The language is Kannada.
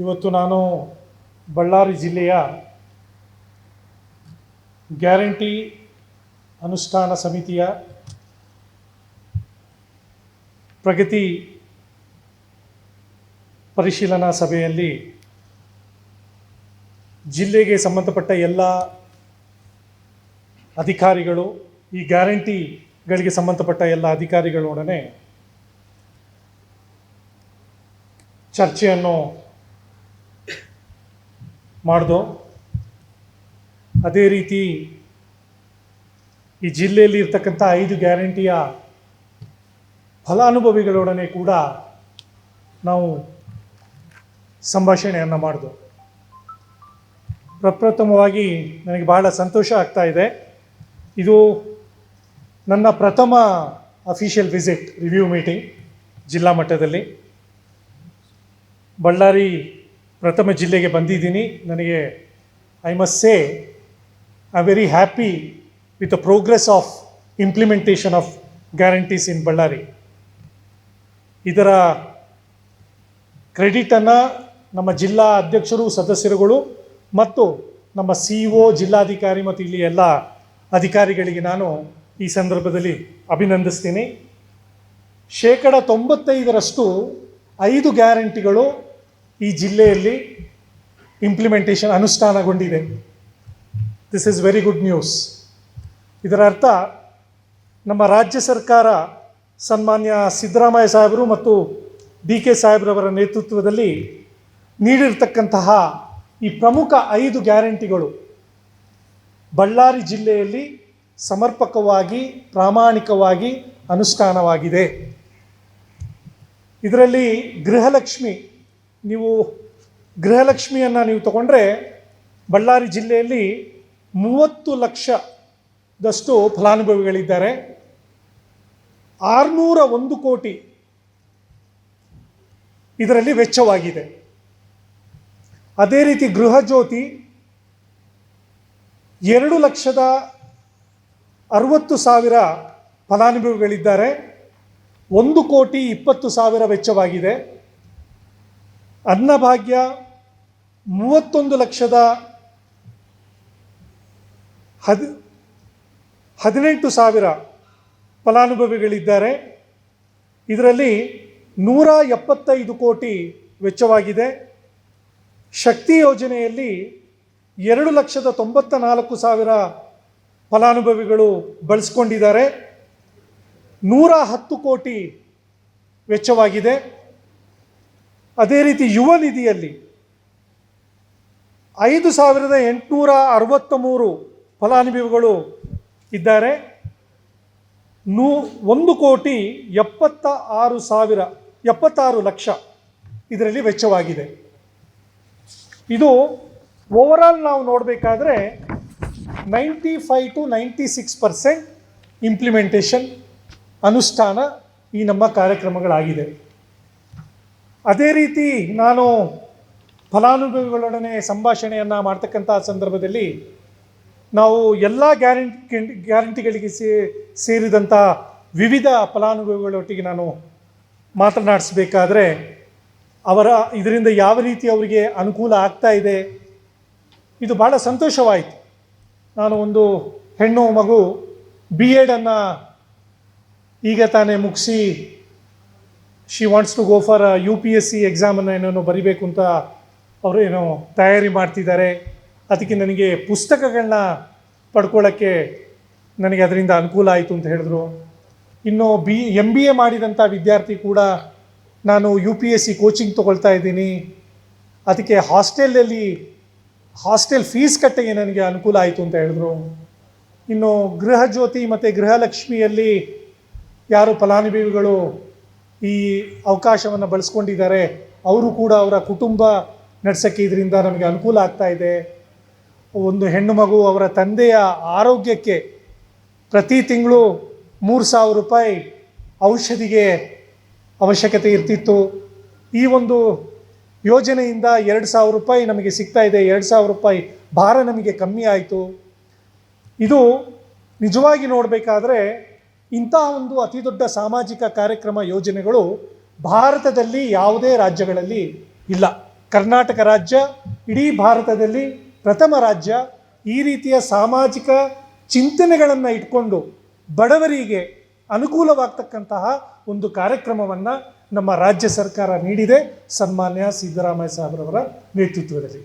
ಇವತ್ತು ನಾನು ಬಳ್ಳಾರಿ ಜಿಲ್ಲೆಯ ಗ್ಯಾರಂಟಿ ಅನುಷ್ಠಾನ ಸಮಿತಿಯ ಪ್ರಗತಿ ಪರಿಶೀಲನಾ ಸಭೆಯಲ್ಲಿ ಜಿಲ್ಲೆಗೆ ಸಂಬಂಧಪಟ್ಟ ಎಲ್ಲ ಅಧಿಕಾರಿಗಳು, ಈ ಗ್ಯಾರಂಟಿಗಳಿಗೆ ಸಂಬಂಧಪಟ್ಟ ಎಲ್ಲ ಅಧಿಕಾರಿಗಳೊಡನೆ ಚರ್ಚೆಯನ್ನು ಮಾಡ್ದು? ಅದೇ ರೀತಿ ಈ ಜಿಲ್ಲೆಯಲ್ಲಿ ಇರ್ತಕ್ಕಂಥ ಐದು ಗ್ಯಾರಂಟಿಯ ಫಲಾನುಭವಿಗಳೊಡನೆ ಕೂಡ ನಾವು ಸಂಭಾಷಣೆಯನ್ನು ಮಾಡಿದೆ. ಪ್ರಪ್ರಥಮವಾಗಿ ನನಗೆ ಬಹಳ ಸಂತೋಷ ಆಗ್ತಾ ಇದೆ. ಇದು ನನ್ನ ಪ್ರಥಮ ಅಫಿಷಿಯಲ್ ವಿಸಿಟ್ ರಿವ್ಯೂ ಮೀಟಿಂಗ್ ಜಿಲ್ಲಾ ಮಟ್ಟದಲ್ಲಿ. ಬಳ್ಳಾರಿ ಪ್ರಥಮ ಜಿಲ್ಲೆಗೆ ಬಂದಿದ್ದೀನಿ. ನನಗೆ I must say I very happy with the progress of implementation of guarantees in Ballari ಇದರ ಕ್ರೆಡಿಟನ್ನು ನಮ್ಮ ಜಿಲ್ಲಾ ಅಧ್ಯಕ್ಷರು, ಸದಸ್ಯರುಗಳು ಮತ್ತು ನಮ್ಮ ಸಿ ಒ ಜಿಲ್ಲಾಧಿಕಾರಿ ಮತ್ತು ಇಲ್ಲಿ ಎಲ್ಲ ಅಧಿಕಾರಿಗಳಿಗೆ ನಾನು ಈ ಸಂದರ್ಭದಲ್ಲಿ ಅಭಿನಂದಿಸ್ತೀನಿ. ಶೇಕಡ ತೊಂಬತ್ತೈದರಷ್ಟು ಐದು ಗ್ಯಾರಂಟಿಗಳು ಈ ಜಿಲ್ಲೆಯಲ್ಲಿ implementation ಅನುಷ್ಠಾನಗೊಂಡಿದೆ. This is very good news ಇದರ ಅರ್ಥ, ನಮ್ಮ ರಾಜ್ಯ ಸರ್ಕಾರ ಸನ್ಮಾನ್ಯ ಸಿದ್ದರಾಮಯ್ಯ ಸಾಹೇಬರು ಮತ್ತು ಡಿ ಕೆ ಸಾಹೇಬ್ರವರ ನೇತೃತ್ವದಲ್ಲಿ ನೀಡಿರ್ತಕ್ಕಂತಹ ಈ ಪ್ರಮುಖ ಐದು ಗ್ಯಾರಂಟಿಗಳು ಬಳ್ಳಾರಿ ಜಿಲ್ಲೆಯಲ್ಲಿ ಸಮರ್ಪಕವಾಗಿ, ಪ್ರಾಮಾಣಿಕವಾಗಿ ಅನುಷ್ಠಾನವಾಗಿದೆ. ಇದರಲ್ಲಿ ಗೃಹಲಕ್ಷ್ಮಿ ನೀವು ಗೃಹಲಕ್ಷ್ಮಿಯನ್ನು ನೀವು ತಗೊಂಡ್ರೆ ಬಳ್ಳಾರಿ ಜಿಲ್ಲೆಯಲ್ಲಿ ಮೂವತ್ತು ಲಕ್ಷದಷ್ಟು ಫಲಾನುಭವಿಗಳಿದ್ದಾರೆ. ಆರುನೂರ ಒಂದು ಕೋಟಿ ಇದರಲ್ಲಿ ವೆಚ್ಚವಾಗಿದೆ. ಅದೇ ರೀತಿ ಗೃಹ ಜ್ಯೋತಿ ಎರಡು ಲಕ್ಷದ ಅರವತ್ತು ಸಾವಿರ ಫಲಾನುಭವಿಗಳಿದ್ದಾರೆ. ಒಂದು ಕೋಟಿ ಇಪ್ಪತ್ತು ಸಾವಿರ ವೆಚ್ಚವಾಗಿದೆ. ಅನ್ನಭಾಗ್ಯ ಮೂವತ್ತೊಂದು ಲಕ್ಷದ ಹದ್, ಹದಿನೆಂಟು ಸಾವಿರ ಫಲಾನುಭವಿಗಳಿದ್ದಾರೆ. ಇದರಲ್ಲಿ ನೂರ ಎಪ್ಪತ್ತೈದು ಕೋಟಿ ವೆಚ್ಚವಾಗಿದೆ. ಶಕ್ತಿ ಯೋಜನೆಯಲ್ಲಿ ಎರಡು ಲಕ್ಷದ ತೊಂಬತ್ತ ನಾಲ್ಕು ಸಾವಿರ ಫಲಾನುಭವಿಗಳು ಬಳಸ್ಕೊಂಡಿದ್ದಾರೆ. ನೂರ ಹತ್ತು ಕೋಟಿ ವೆಚ್ಚವಾಗಿದೆ. ಅದೇ ರೀತಿ ಯುವ ನಿಧಿಯಲ್ಲಿ ಐದು ಸಾವಿರದ ಎಂಟುನೂರ ಅರವತ್ತ ಮೂರು ಫಲಾನುಭವಿಗಳು ಇದ್ದಾರೆ. ನೂ, ಒಂದು ಕೋಟಿ ಎಪ್ಪತ್ತ ಆರು ಸಾವಿರ, ಎಪ್ಪತ್ತಾರು ಲಕ್ಷ ಇದರಲ್ಲಿ ವೆಚ್ಚವಾಗಿದೆ. ಇದು ಓವರಾಲ್ ನಾವು ನೋಡಬೇಕಾದ್ರೆ ninety five to ninety six percent implementation ಅನುಷ್ಠಾನ ಈ ನಮ್ಮ ಕಾರ್ಯಕ್ರಮಗಳಾಗಿದೆ. ಅದೇ ರೀತಿ ನಾನು ಫಲಾನುಭವಿಗಳೊಡನೆ ಸಂಭಾಷಣೆಯನ್ನು ಮಾಡ್ತಕ್ಕಂಥ ಸಂದರ್ಭದಲ್ಲಿ ನಾವು ಎಲ್ಲ ಗ್ಯಾರಂಟಿ, ಗ್ಯಾರಂಟಿಗಳಿಗೆ ಸೇ ಸೇರಿದಂಥ ವಿವಿಧ ಫಲಾನುಭವಿಗಳೊಟ್ಟಿಗೆ ನಾನು ಮಾತನಾಡಿಸ್ಬೇಕಾದ್ರೆ ಅವರ ಇದರಿಂದ ಯಾವ ರೀತಿ ಅವರಿಗೆ ಅನುಕೂಲ ಆಗ್ತಾ ಇದೆ, ಇದು ಭಾಳ ಸಂತೋಷವಾಯಿತು. ನಾನು ಒಂದು ಹೆಣ್ಣು ಮಗು ಬಿ ಎಡನ್ನು ಈಗ ತಾನೇ ಮುಗಿಸಿ she wants to go for U P S C ಎಕ್ಸಾಮನ್ನು ಏನೇನೋ ಬರಿಬೇಕು ಅಂತ ಅವರು ಏನೋ ತಯಾರಿ ಮಾಡ್ತಿದ್ದಾರೆ. ಅದಕ್ಕೆ ನನಗೆ ಪುಸ್ತಕಗಳನ್ನ ಪಡ್ಕೊಳ್ಳೋಕ್ಕೆ ನನಗೆ ಅದರಿಂದ ಅನುಕೂಲ ಆಯಿತು ಅಂತ ಹೇಳಿದ್ರು. ಇನ್ನು ಬಿ ಎಂ ಬಿ ಎ ಮಾಡಿದಂಥ ವಿದ್ಯಾರ್ಥಿ ಕೂಡ ನಾನು U P S C coaching ತೊಗೊಳ್ತಾ ಇದ್ದೀನಿ. ಅದಕ್ಕೆ ಹಾಸ್ಟೆಲಲ್ಲಿ, ಹಾಸ್ಟೆಲ್ ಫೀಸ್ ಕಟ್ಟೆಗೆ ನನಗೆ ಅನುಕೂಲ ಆಯಿತು ಅಂತ ಹೇಳಿದ್ರು. ಇನ್ನು ಗೃಹಜ್ಯೋತಿ ಮತ್ತು ಗೃಹಲಕ್ಷ್ಮಿಯಲ್ಲಿ ಯಾರು ಫಲಾನುಭವಿಗಳು ಈ ಅವಕಾಶವನ್ನು ಬಳಸ್ಕೊಂಡಿದ್ದಾರೆ. ಅವರು ಕೂಡ ಅವರ ಕುಟುಂಬ ನಡೆಸೋಕ್ಕೆ ಇದರಿಂದ ನಮಗೆ ಅನುಕೂಲ ಆಗ್ತಾ ಇದೆ. ಒಂದು ಹೆಣ್ಣು ಮಗು ಅವರ ತಂದೆಯ ಆರೋಗ್ಯಕ್ಕೆ ಪ್ರತಿ ತಿಂಗಳು ಮೂರು ಸಾವಿರ ರೂಪಾಯಿ ಔಷಧಿಗೆ ಅವಶ್ಯಕತೆ ಇರ್ತಿತ್ತು. ಈ ಒಂದು ಯೋಜನೆಯಿಂದ ಎರಡು ಸಾವಿರ ರೂಪಾಯಿ ನಮಗೆ ಸಿಗ್ತಾ ಇದೆ. ಎರಡು ಸಾವಿರ ರೂಪಾಯಿ ಭಾರ ನಮಗೆ ಕಮ್ಮಿ ಆಯಿತು. ಇದು ನಿಜವಾಗಿ ನೋಡಬೇಕಾದ್ರೆ ಇಂಥ ಒಂದು ಅತಿ ದೊಡ್ಡ ಸಾಮಾಜಿಕ ಕಾರ್ಯಕ್ರಮ ಯೋಜನೆಗಳು ಭಾರತದಲ್ಲಿ ಯಾವುದೇ ರಾಜ್ಯಗಳಲ್ಲಿ ಇಲ್ಲ. ಕರ್ನಾಟಕ ರಾಜ್ಯ, ಇಡೀ ಭಾರತದಲ್ಲಿ ಪ್ರಥಮ ರಾಜ್ಯ. ಈ ರೀತಿಯ ಸಾಮಾಜಿಕ ಚಿಂತನೆಗಳನ್ನು ಇಟ್ಕೊಂಡು ಬಡವರಿಗೆ ಅನುಕೂಲವಾಗ್ತಕ್ಕಂತಹ ಒಂದು ಕಾರ್ಯಕ್ರಮವನ್ನು ನಮ್ಮ ರಾಜ್ಯ ಸರ್ಕಾರ ನೀಡಿದೆ. ಸನ್ಮಾನ್ಯ ಸಿದ್ದರಾಮಯ್ಯ ಸಾಹೇಬ್ರವರ ನೇತೃತ್ವದಲ್ಲಿ.